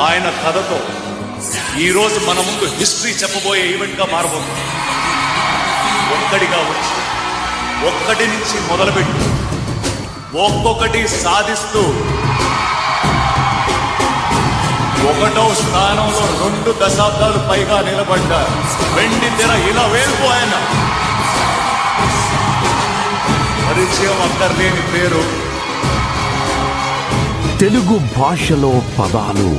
ఆయన కథతో ఈరోజు మన ముందు హిస్టరీ చెప్పబోయే ఈవెంట్గా మారబోతుంది. ఒక్కడిగా వచ్చి ఒక్కటి నుంచి మొదలుపెట్టి. ఒక్కొక్కటి సాధిస్తూ. ఒకటో స్థానంలో రెండు దశాబ్దాలు పైగా నిలబడ్డ వెండి తెర ఇలా వేలిపోయాన పరిచయం అక్కర్లేని పేరు. తెలుగు భాషలో పదాలు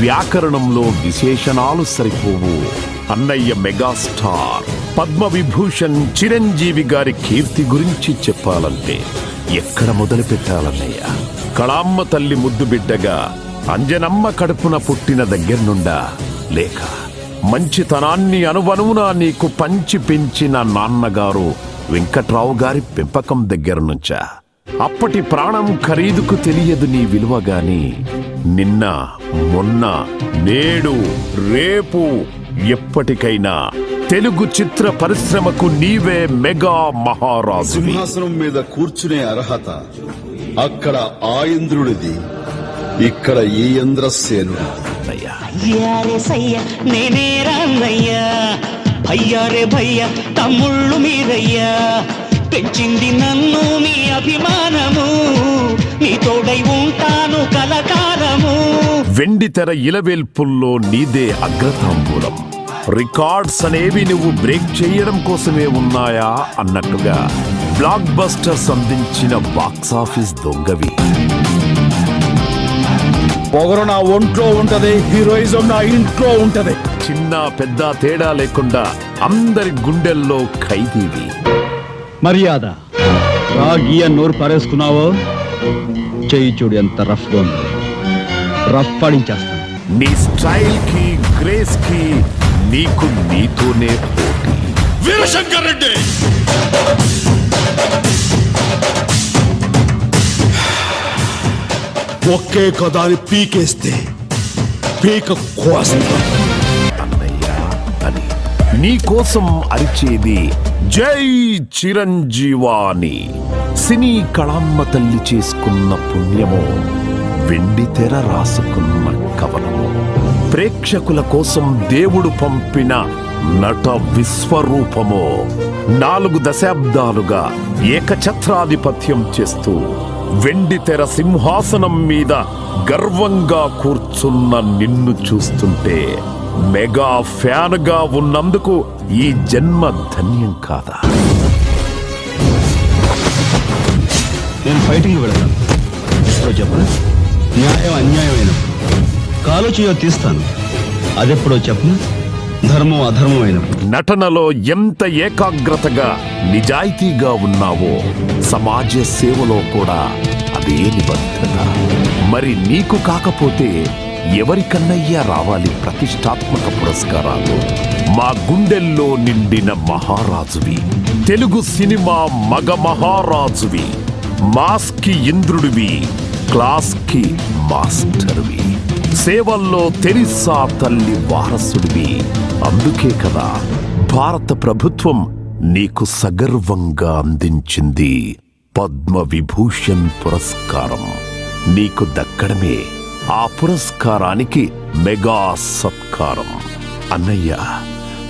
వ్యాకరణంలో విశేషణాలు సరిపోవు. అన్నయ్య మెగాస్టార్ పద్మ విభూషణ్ చిరంజీవి గారి కీర్తి గురించి చెప్పాలంటే ఎక్కడ మొదలు పెట్టాలన్నయ్య? కళామ్మ తల్లి ముద్దు బిడ్డగా అంజనమ్మ కడుపున పుట్టిన దగ్గర్నుండా లేక మంచితనాన్ని అనువనువునా నీకు పంచి పెంచిన నాన్నగారు వెంకట్రావు గారి పెంపకం దగ్గర నుంచా? అప్పటి ప్రాణం ఖరీదుకు తెలియదు నీ విలువ గాని నిన్న మొన్న నేడు రేపు ఎప్పటికైనా తెలుగు చిత్ర పరిశ్రమకు నీవే మెగా మహారాజు సింహాసనం మీద కూర్చునే అర్హత అక్కడ ఆ ఇంద్రుడిది ఇక్కడ ఈ సయ్య నేనే రంగయ్యా. అయ్యారే భయ్య తమ్ముళ్ళు మీరయ్యా. పెంచింది నన్ను మీ అభిమానము. మీ తోడై ఉంటాను కలకాలము. వెండి తెర ఇలవేల్పుల్లో నీదే అగ్రతాంబూలం. రికార్డ్స్ అనేవి నువ్వు బ్రేక్ చేయడం కోసమే ఉన్నాయా అన్నట్టుగా బ్లాక్ బస్టర్స్ అందించిన బాక్సాఫీస్ దొంగవి. పొగరు నా ఒంట్లో ఉంటది హీరోయిజం నా ఇంట్లో ఉంటది. చిన్న పెద్ద తేడా లేకుండా అందరి గుండెల్లో ఖైదీవి. మర్యాద. రాగి అని నోరు పారేసుకున్నావో? చెయ్యి చూడు ఎంత రఫ్ ఉంది. రఫ్ పడించేస్తాను నీ స్టైల్కి గ్రేస్కి నీకు నీతోనే పోటీ. వీరశంకర్ రెడ్డి! ఒకే కదాని పీకేస్తే పీక కోస్తా. అన్నయ్య అని. నీ కోసం అరిచేది జై చిరంజీవాని. సినీ కళామ్మ తల్లి చేసుకున్న పుణ్యము వెండి తెర రాసుకున్న కవనము. ప్రేక్షకుల కోసం దేవుడు పంపిన నట విశ్వరూపము. నాలుగు దశాబ్దాలుగా ఏకఛత్రాధిపత్యం చేస్తూ వెండి తెర సింహాసనం మీద గర్వంగా కూర్చున్న నిన్ను చూస్తుంటే మెగా ఫ్యాన్గా ఉన్నందుకు ఈ జన్మ ధన్యం కాదా? నేను ఫైటింగ్ వెళతాను. ఎప్పుడో చెప్పను? న్యాయం అన్యాయమైనప్పుడు కాలు చేయో తీస్తాను. అదెప్పుడో చెప్పను? ధర్మం అధర్మమైనప్పుడు నటనలో ఎంత ఏకాగ్రతగా నిజాయితీగా ఉన్నావో సమాజ సేవలో కూడా అదే నిబద్ధత. మరి నీకు కాకపోతే ఎవరికన్నయ్యా రావాలి ప్రతిష్టాత్మక పురస్కారాలు? మా గుండెల్లో నిండిన మహారాజువి. తెలుగు సినిమా మగ మహారాజువి. మాస్కి ఇంద్రుడివి క్లాస్కి మాస్టర్వి. సేవల్లో తెరిసా తల్లి వారసుడివి. అందుకే కదా భారత ప్రభుత్వం నీకు సగర్వంగా అందించింది పద్మ విభూషణ్ పురస్కారం. నీకు దక్కడమే ఆ పురస్కారానికి మెగా సత్కారం. అన్నయ్య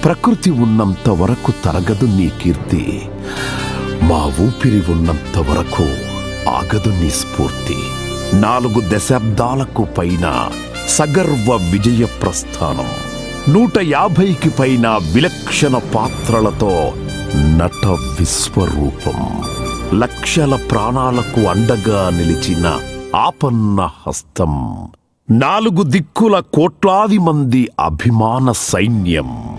ప్రకృతి ఉన్నంత వరకు తరగదు నీ కీర్తి. మా ఊపిరి ఉన్నంత వరకు ఆగదు నీ స్ఫూర్తి. నాలుగు దశాబ్దాలకు పైన సగర్వ విజయ ప్రస్థానం. నూట యాభైకి పైన విలక్షణ పాత్రలతో నట విశ్వరూపం. లక్షల ప్రాణాలకు అండగా నిలిచిన ఆపన్న హస్తం. నాలుగు దిక్కుల కోట్లాది మంది అభిమాన సైన్యం.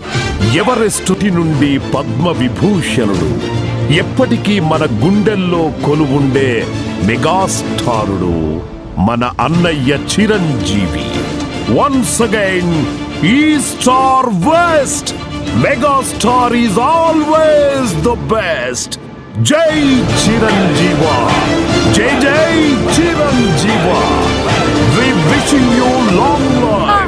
ఎవరెస్టుటి నుండి పద్మ విభూషణుడు? ఎప్పటికీ మన గుండెల్లో కొలువుండే మెగాస్టారుడు మన అన్నయ్య చిరంజీవి. వన్స్ అగైన్ ఈ star west megastar is always the best జై చిరంజీవా జై జై చిరంజీవా we wishing you long life